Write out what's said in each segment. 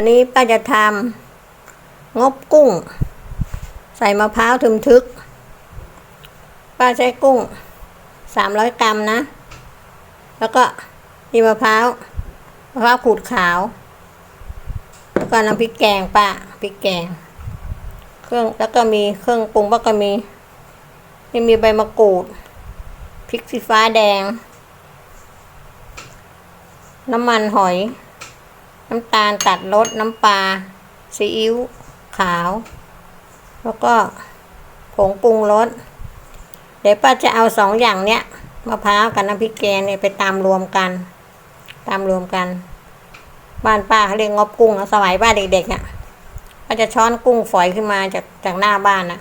วันนี้ป้าจะทำงบกุ้ง ใส่มะพร้าวทึมทึก ป้าใช้กุ้งสามร้อยกรัมนะ แล้วก็มีมะพร้าวมะพร้าวขูดขาว แล้วก็น้ำพริกแกงป้าพริกแกง เครื่องแล้วก็มีเครื่องปรุงป้าก็มีนี่มีใบมะกรูดพริกสีฟ้าแดง น้ำมันหอย น้ำตาลตัดรสน้ำปลาซีอิ๊วขาว แล้วก็ผงปรุงรสเดี๋ยวป้าจะเอาสองอย่างเนี้ยมะพร้าวกับน้ำพริกแกงเนี่ยไปตามรวมกัน ตามรวมกัน บ้านป้าเขาเรียกงบกุ้งนะสมัยป้าเด็กๆอะก็จะช้อนกุ้งฝอยขึ้นมาจากจากหน้าบ้านอะ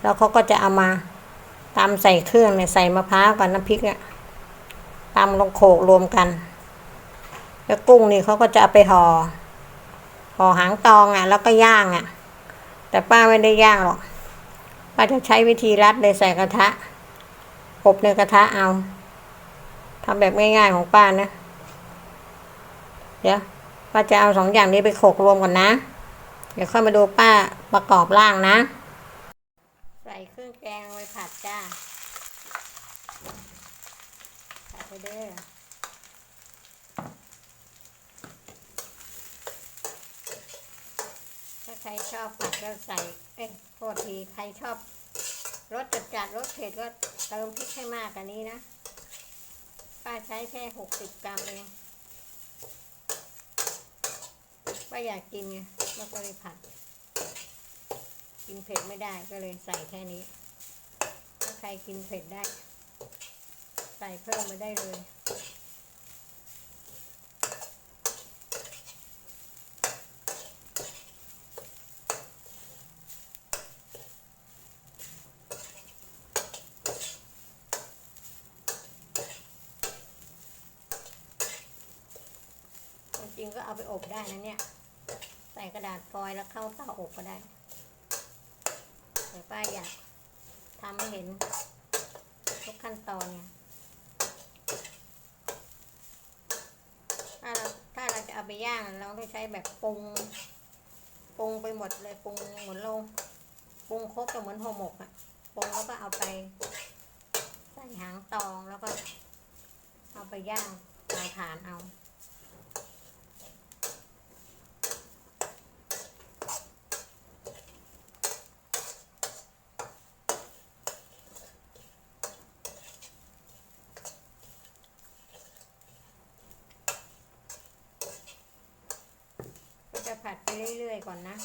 แล้วเขาก็จะเอามาตำใส่เครื่องเนี่ยใส่มะพร้าวกับน้ำพริกอะตำลงโขลกรวมกัน แล้วกุ้งนี่เขาก็จะเอาไปห่อห่อหางตองอะ แล้วก็ย่างอะ แต่ป้าไม่ได้ย่างหรอกป้าจะใช้วิธีรัดเลยใส่กระทะอบในกระทะเอาทำแบบง่ายๆของป้านะเดี๋ยวป้าจะเอาสองอย่างนี้ไปโขลกรวมก่อนนะ เดี๋ยวค่อยมาดูป้าประกอบร่างนะ ใส่เครื่องแกงลงไปผัดจ้าผัดไปเด้อ ถ้าใค รชอบผัดก็ใส่เอ้ยโทษทีใครชอบรสจัดจัดรสเผ็ดก็เติมพริกให้มากกว่านี้นะป้าใช้แค่หกสิบกรัมเองป้าอยากกินไงแล้วก็เลยผัด กินเผ็ดไม่ได้ก็เลยใส่แค่นี้ ถ้าใครกินเผ็ดได้ ใส่เพิ่มมาได้เลย ก็เอาไปอบได้นะเนี่ย ใส่กระดาษฟอยล์แล้วเข้าเตาอบก็ได้แต่ป้าอยากทำให้เห็นทุกขั้นตอนเนี่ยถ้าเราถ้าเราจะเอาไปย่างเราต้องใช้แบบปรุงปรุงไปหมดเลยปรุงเหมือนเราปรุงครบกับเหมือนห่อหมกอะปรุงแล้วก็เอาไปใส่หางตองแล้วก็เอาไปย่างเตาถ่านเอา ก็จะผัดไป เรื่อยๆก่อนนะ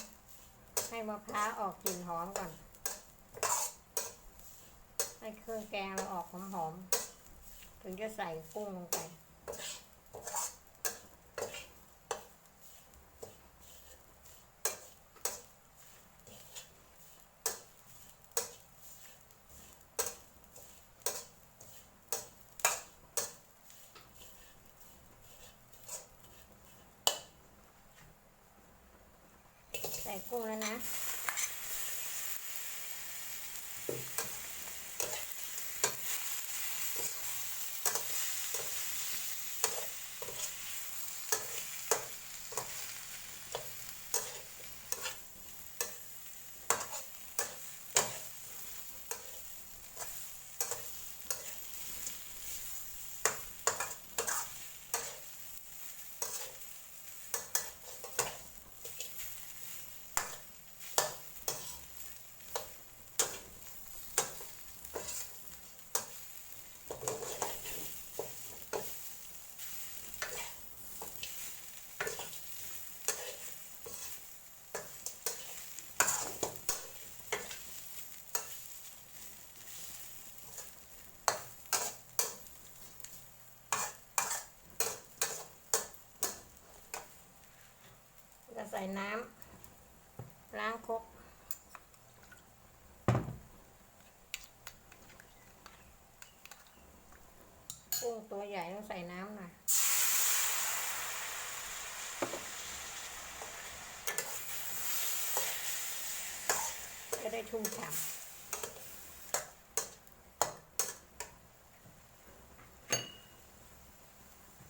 ให้มะพร้าวออกกลิ่นหอมก่อน ให้เครื่องแกงเราออกหอมๆถึงจะใส่กุ้งลงไป ส่กุ้งแล้วนะ ส่น้ำล้างครกกุ้งตัวใหญ่ต้องใส่น้ำหน่อยจะได้ชุ่มฉ่ำ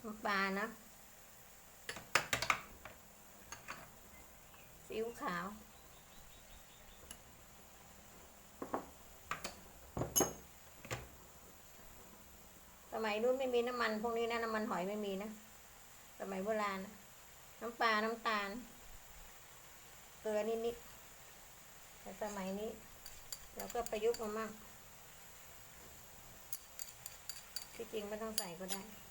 น้ำปลานะ ขาว สมัยนู้นไม่มีน้ำมัน พวกนี้นะน้ำมันหอยไม่มีนะ สมัยโบราณน,น้ำปลา น้ำตาล เกลือนิดๆแต่สมัยนี้ เราก็ประยุกต์มามั่งที่จริงไม่ต้องใส่ก็ได้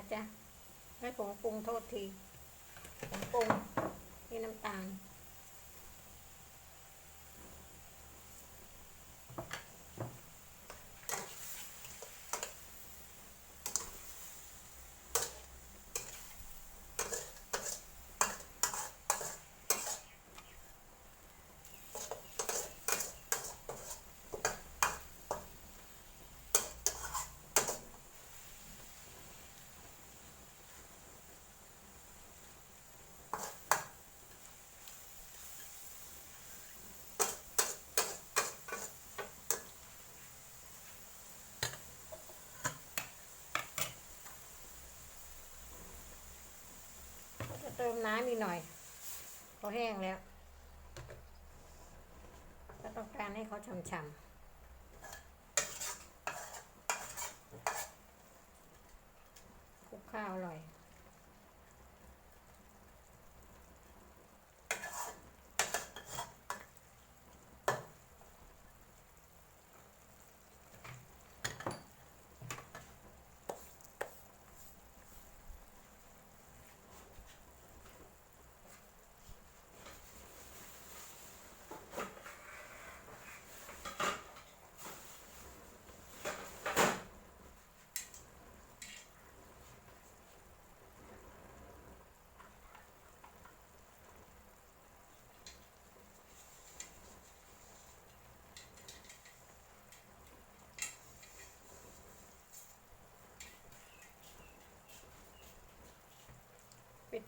นะจ๊ะให้ผงปรุงโทษทีผงปรุงนี่น้ำตาล น้ำอีกหน่อยเขาแห้งแล้ว ก็ต้องการให้เขาฉ่ำๆ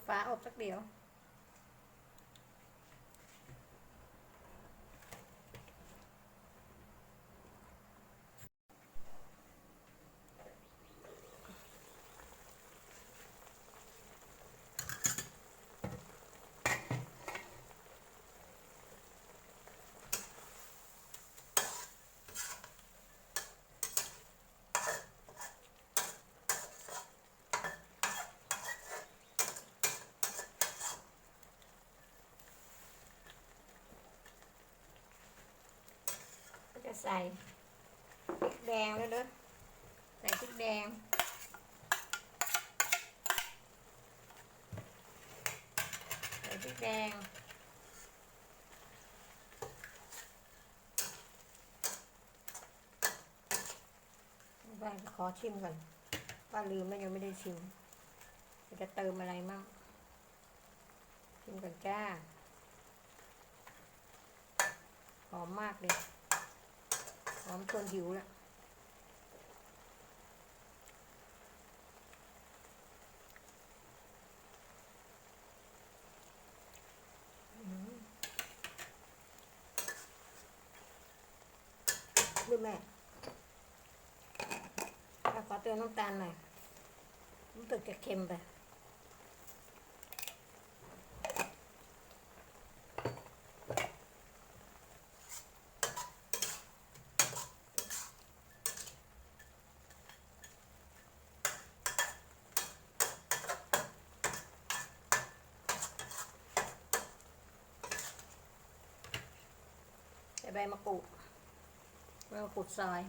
ฝาอบสักเดียว ก็จะใส่พริกแดงด้วยเด้อใส่พริกแดง ใส่พริกแดง ไปขอชิมก่อนป้าลืมแล้วยังไม่ได้ชิม จะเติมอะไรมั่งชิมก่อนจ้า หอมมากเลย หอมชวนหิวแล้วดูแม่เราขอเติมน้ำตาลหน่อยรู้สึกจะเค็มไป ใบมะกรูดใบมะกรูดซอย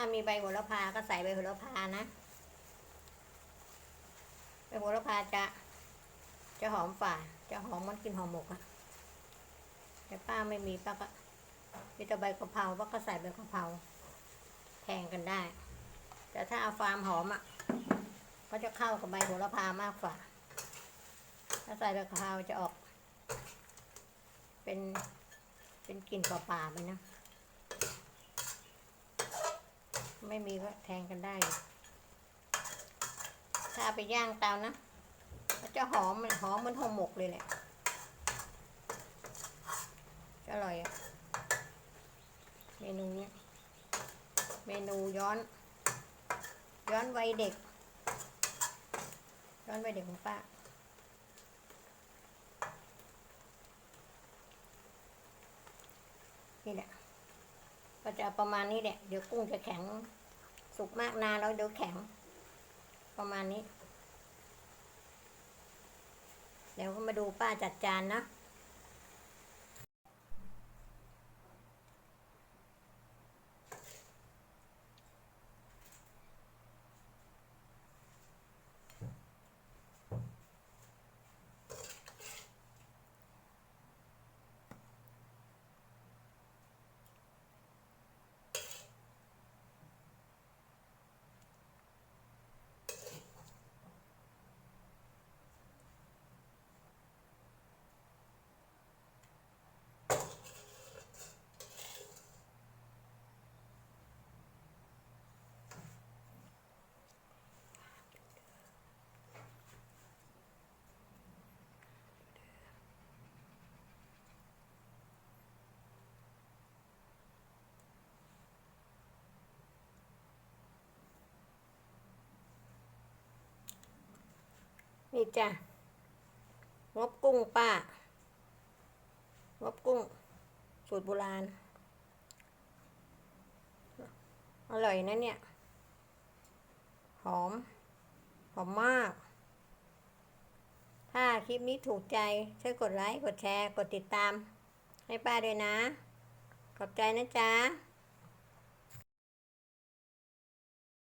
ถ้ามีใบโหระพาก็ใส่ใบโหระพานะใบโหระพาจะจะหอมฝ่า จะหอมมันกินหอมหมกอะแต่ป้าไม่มีป้าก็มีแต่ใบกะเพราป้าก็ใส่ใบกะเพราแทงกันได้ แต่ถ้าเอาฟาร์มหอมอะก็จะเข้ากับใบโหระพามากกว่า ถ้าใส่ใบกะเพราจะออก เป็นเป็นกลิ่นป่าๆไปนะ ไม่มีก็แทงกันได้ ถ้าเอาไปย่างเตานะมันจะหอมหอมเหมันห่อหมกเลยแหละจะอร่อยอะเมนูเนี้ยเมนูย้อน ย้อนวัยเด็ก ย้อนวัยเด็กของป้านี่แหละ ก็จะประมาณนี้แหละเดี๋ยวกุ้งจะแข็ง สุกมากนานแล้วเดี๋ยวแข็ง ประมาณนี้ เดี๋ยวก็มาดูป้าจัดจานนะ นี่จ้ะงบกุ้งป้างบกุ้ง สูตรโบราณ อร่อยนะเนี่ย หอม หอมมาก ถ้าคลิปนี้ถูกใจช่วยกดไลค์ กดแชร์ กดติดตาม ให้ป้าด้วยนะ ขอบใจนะจ๊ะ